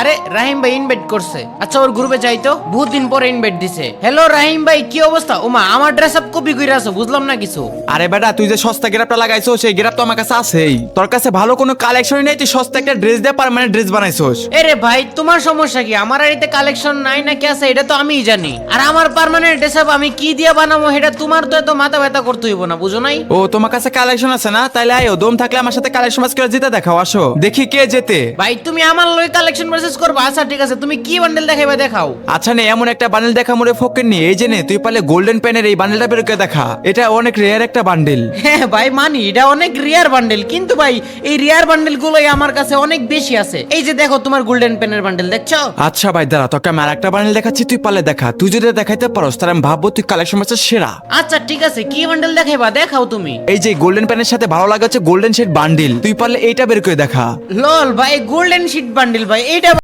আরে রাহিম ভাই ইনভাইট করছে। আচ্ছা ওর গ্রুপে যাই তো। বহুত দিন পরে ইনভাইট দিছে। হ্যালো রাহিম ভাই কি অবস্থা? ওমা আমার ড্রেস আপ কপি কইরা আছো বুঝলাম না কিছু। আরে বেটা তুই যে সস্তা গ্রাফটা লাগাইছো সেই গ্রাফ তো আমার কাছে আছেই। তোর কাছে ভালো কোনো কালেকশনই নেই তুই সস্তা একটা ড্রেস দিয়ে পারমানেন্ট ড্রেস বানাইছোস। এরে ভাই তোমার সমস্যা কি? আমার আড়িতে কালেকশন নাই নাকি আছে এটা তো আমিই জানি। আর আমার পার্মানেন্ট ড্রেস আপ আমি কি দিয়ে বানাবো এটা তোমার তো এত মাথা ব্যথা করতে হইব না বুঝো নাই? ও তোমার কাছে কালেকশন আছে না? তাইলে আয়ো দম থাকলে আমার সাথে কালেকশন মাস করে জিতে দেখাও আসো। দেখি কে জেতে। ভাই তুমি আমার লই কালেকশন ভার্সেস করবা। আচ্ছা ঠিক আছে তুমি কি বান্ডেল দেখাইবা দেখাও। আচ্ছা নে এমন একটা বান্ডেল দেখা মোরে ফকের নি। এই যে নে তুই পারলে গোল্ডেন পেনের এই বান্ডেলটা বের করে দেখা। এটা অনেক রেয়ার একটা বান্ডেল হ্যাঁ ভাই মানি এটা অনেক রিয়ার বান্ডেল কিন্তু ভাই এই রিয়ার বান্ডেল গুলোই আমার কাছে অনেক বেশি আছে। এই যে দেখো তোমার গোল্ডেন পেনের বান্ডেল দেখছ? আচ্ছা ভাই দাঁড়া তোকে আমি আর একটা বান্ডেল দেখাচ্ছি তুই পালে দেখা। তুই যদি দেখাইতে পারোস তাহলে আমি ভাববো তুই কালেকশন মাসের সেরা। আচ্ছা ঠিক আছে কি বান্ডেল দেখাইবা দেখাও তুমি। এই যে গোল্ডেন পেনের সাথে ভালো লাগে হচ্ছে গোল্ডেন শেড বান্ডেল তুই পারলে এইটা বের করে দেখা। লল ভাই গোল্ডেন শিট বান্ডেল ভাই এইটা